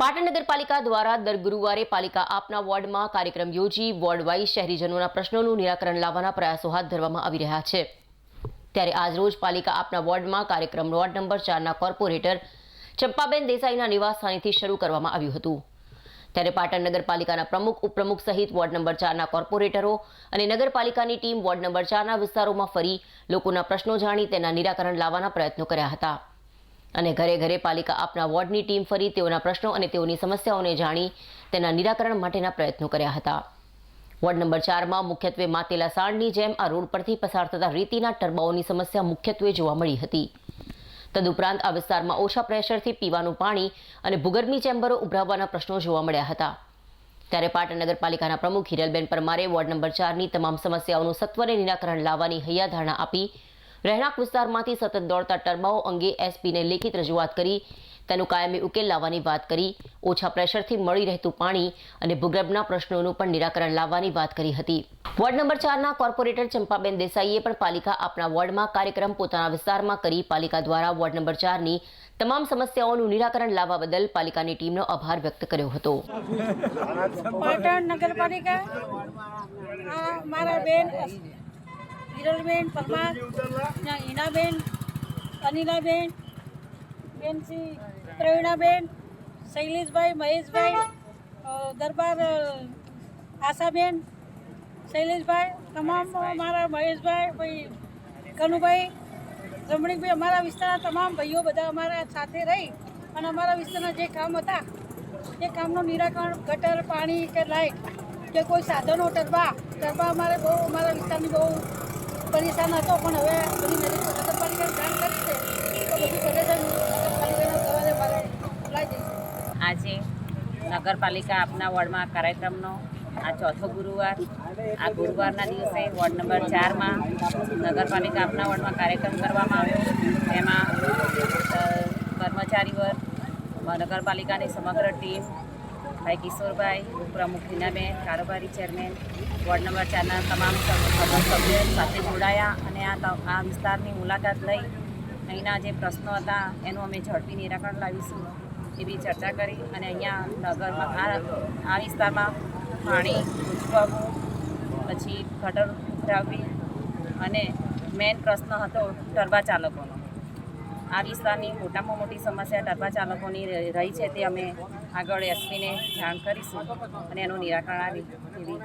પાટણ નગરપાલિકા દ્વારા દર ગુરુવારે પાલિકા આપના વોર્ડમાં કાર્યક્રમ યોજી વોર્ડ વાઇઝ શહેરીજનોના પ્રશ્નોનું નિરાકરણ લાવવાના પ્રયાસો હાથ ધરવામાં આવી રહ્યા છે. ત્યારે આજરોજ પાલિકા આપના વોર્ડમાં કાર્યક્રમ વોર્ડ નંબર ચારના કોર્પોરેટર ચંપાબેન દેસાઈના નિવાસસ્થાનેથી શરૂ કરવામાં આવ્યું હતું. ત્યારે પાટણ નગરપાલિકાના પ્રમુખ, ઉપપ્રમુખ સહિત વોર્ડ નંબર ચારના કોર્પોરેટરો અને નગરપાલિકાની ટીમ વોર્ડ નંબર ચારના વિસ્તારોમાં ફરી લોકોના પ્રશ્નો જાણી તેના નિરાકરણ લાવવાના પ્રયત્નો કર્યા હતા. અને ઘરે ઘરે પાલિકા આપના વોર્ડની ટીમ ફરી તેઓના પ્રશ્નો અને તેઓની સમસ્યાઓને જાણી તેના નિરાકરણ માટેના પ્રયત્નો કર્યા હતા. વોર્ડ નંબર ચારમાં મુખ્યત્વે માતેલા સાણની જેમ આ રોડ પરથી પસાર થતા રેતીના ટર્બાઓની સમસ્યા મુખ્યત્વે જોવા મળી હતી. તદુપરાંત આ વિસ્તારમાં ઓછા પ્રેશરથી પીવાનું પાણી અને ભૂગર્ભની ચેમ્બરો ઉભરાવવાના પ્રશ્નો જોવા મળ્યા હતા. ત્યારે પાટણ નગરપાલિકાના પ્રમુખ હિરલબેન પરમારે વોર્ડ નંબર ચારની તમામ સમસ્યાઓનું સત્વરે નિરાકરણ લાવવાની હૈયાધારણા આપી રહેણાંક વિસ્તારમાંથી સતત દોડતા ટર્બાઓ અંગે એસપીને લેખિત રજૂઆત કરી. તેનો કાયમી ઉકેલ લાવવાની વાત કરી. ઓછા પ્રેશરથી મળી રહેતું પાણી અને ભૂગર્ભના પ્રશ્નોનું પણ નિરાકરણ લાવવાની વાત કરી હતી. વોર્ડ નંબર ચારના કોર્પોરેટર ચંપાબેન દેસાઈએ પણ પાલિકા આપના વોર્ડમાં કાર્યક્રમ પોતાના વિસ્તારમાં કરી પાલિકા દ્વારા વોર્ડ નંબર ચારની તમામ સમસ્યાઓનું નિરાકરણ લાવવા બદલ પાલિકાની ટીમનો આભાર વ્યક્ત કર્યો હતો. નગરપાલિકા હિરલબેન પરમાર ત્યાં ઈનાબેન, અનિલાબેન બેનસી પ્રવીણાબેન, શૈલેષભાઈ, મહેશભાઈ દરબાર આશાબેન, શૈલેષભાઈ, તમામ અમારા મહેશભાઈ ભાઈ કનુભાઈ, રમણીકભાઈ, અમારા વિસ્તારના તમામ ભાઈઓ બધા અમારા સાથે રહી અને અમારા વિસ્તારના જે કામ હતા, એ કામનું નિરાકરણ, ગટર, પાણી કે લાઇટ કે કોઈ સાધનો, ટરબા ટરબા અમારે બહુ, અમારા વિસ્તારની બહુ પરેશાન હતો, પણ હવે બધી નગર- નગરપાલિકાએ જાણ કરી છે. તો બધું પરેશાન નગરપાલિકાના આજે નગરપાલિકા આપના વોર્ડમાં કાર્યક્રમનો આ ચોથો ગુરુવાર, આ ગુરુવારના દિવસે વોર્ડ નંબર ચારમાં નગરપાલિકા આપના વોર્ડમાં કાર્યક્રમ કરવામાં આવ્યો. એમાં કર્મચારી વર્ગ, નગરપાલિકાની સમગ્ર ટીમ ભાઈ કિશોરભાઈ ઉપપ્રમુખ હિનાબેન કારોબારી ચેરમેન, વોર્ડ નંબર ચારના તમામ સભ્યો સાથે જોડાયા અને આ આ વિસ્તારની મુલાકાત લઈ અહીંના જે પ્રશ્નો હતા એનું અમે ઝડપી નિરાકરણ લાવીશું એવી ચર્ચા કરી અને અહીંયા નગરમાં, આ વિસ્તારમાં પાણી ઉચકાવવું પછી ગટર ઉભરાવવી અને મેઇન પ્રશ્ન હતો ટરબા ચાલકોનો. આ વિસ્તારની મોટામાં મોટી સમસ્યા ડબ્બા ચાલકોની રહી છે તે અમે આગળ એસપીને જાણ કરીશું અને એનું નિરાકરણ આવી એવી